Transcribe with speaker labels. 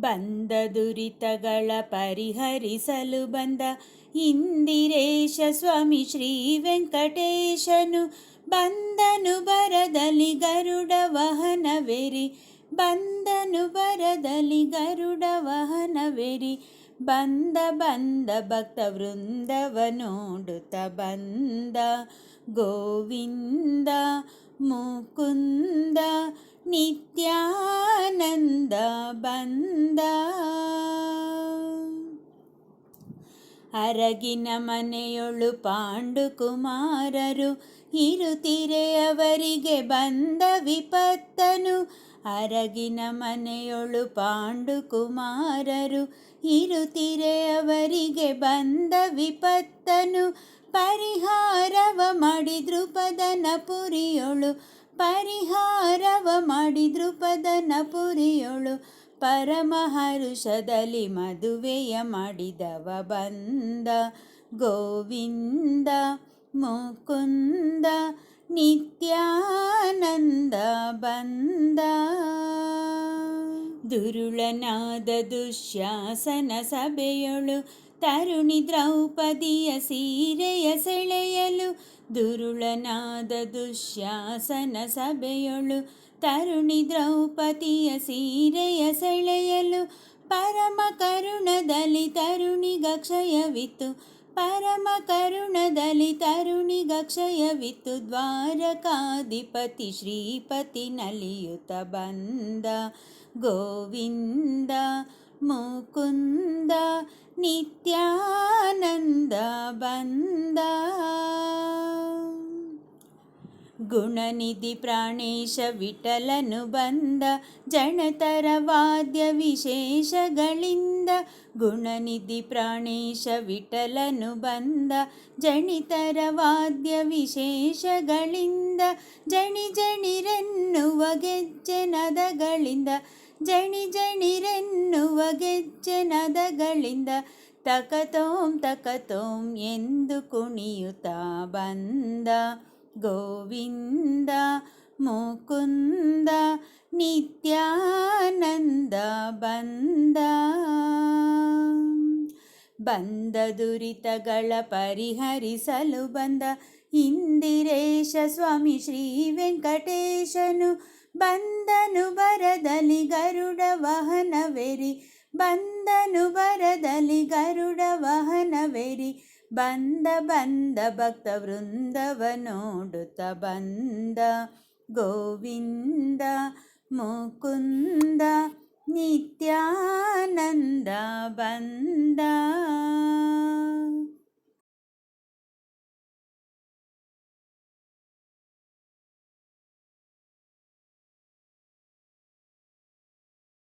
Speaker 1: ಬಂದ ದುರಿತಗಳ ಪರಿಹರಿಸಲು ಬಂದ ಇಂದಿರೇಶ ಸ್ವಾಮಿ ಶ್ರೀ ವೆಂಕಟೇಶನು ಬಂದನು ಬರದಲ್ಲಿ ಗರುಡ ವಾಹನವೆರಿ, ಬಂದನು ಬರದಲ್ಲಿ ಗರುಡ ವಾಹನವೆರಿ, ಬಂದ ಬಂದ ಭಕ್ತ ನೋಡುತ್ತ ಬಂದ ಗೋವಿಂದ, ಮುಕುಂದ ನಿತ್ಯಾನಂದ ಬಂದ ಬಂದ. ಅರಗಿನ ಮನೆಯೊಳು ಪಾಂಡುಕುಮಾರರು ಇರುತ್ತಿರೆ ಅವರಿಗೆ ಬಂದ ವಿಪತ್ತನು. ಅರಗಿನ ಮನೆಯೊಳು ಪಾಂಡುಕುಮಾರರು ಇರುತ್ತಿರೆ ಅವರಿಗೆ ಬಂದ ವಿಪತ್ತನು. ಪರಿಹಾರವ ಮಾಡಿ ದೃಪದನ ಪುರಿಯೊಳು ಪರಿಹಾರವ ಮಾಡಿ ದೃಪದನ ಪುರಿಯೊಳು ಪರಮಹರುಷದಲ್ಲಿ ಮದುವೆಯ ಮಾಡಿದವ ಬಂದ ಗೋವಿಂದ ಮುಕುಂದ ನಿತ್ಯಾನಂದ ಬಂದ. ದುರುಳನಾದ ದುಶ್ಯಾಸನ ಸಭೆಯೊಳು ತರುಣಿ ದ್ರೌಪದಿಯ ಸೀರೆಯ ಸೆಳೆಯಲು ದುರುಳನಾದ ದುಶ್ಯಾಸನ ಸಭೆಯೊಳು ತರುಣಿ ದ್ರೌಪದಿಯ ಸೀರೆಯ ಸೆಳೆಯಲು ಪರಮ ಕರುಣದಲ್ಲಿ ತರುಣಿಗಕ್ಷಯವಿತ್ತು ಪರಮ ಕರುಣದಲ್ಲಿ ತರುಣಿಗಕ್ಷಯವಿತ್ತು ದ್ವಾರಕಾಧಿಪತಿ ಶ್ರೀಪತಿ ನಲಿಯುತ ಬಂದ ಗೋವಿಂದ ಮುಕುಂದ ನಿತ್ಯಾನಂದ ಬಂದ ಗುಣನಿಧಿ ಪ್ರಾಣೇಶ ಗುಣನಿಧಿ ಪ್ರಾಣೇಶ ವಿಠಲನು ಬಂದ ಜಣಿತರ ವಾದ್ಯ ವಿಶೇಷಗಳಿಂದ ಜಣಿ ಜಣಿರೆನ್ನುವ ಗೆಜ್ಜೆ ನದಗಳಿಂದ ಜಣಿ ಜಣಿರೆನ್ನುವ ಗೆಜ್ಜೆ ನದಗಳಿಂದ ತಕತೋಂ ತಕತೋಂ ಎಂದು ಕುಣಿಯುತ್ತಾ ಬಂದ ಗೋವಿಂದ, ಮುಕುಂದ, ನಿತ್ಯಾನಂದ ಬಂದ ಬಂದ ದುರಿತಗಳ ಪರಿಹರಿಸಲು ಬಂದ ಇಂದಿರೇಶ ಸ್ವಾಮಿ ಶ್ರೀ ವೆಂಕಟೇಶನು ಬಂದನು ಬರದಲ್ಲಿ ಗರುಡ ವಾಹನವೆರಿ, ಬಂದನು ಬರದಲ್ಲಿ ಗರುಡ ವಾಹನವೆರಿ, ಬಂದ ಬಂದ ಭಕ್ತ ವೃಂದವ ನೋಡುತ್ತ ಬಂದ ಗೋವಿಂದ, ಮುಕುಂದ, ನಿತ್ಯಾನಂದ ಬಂದ.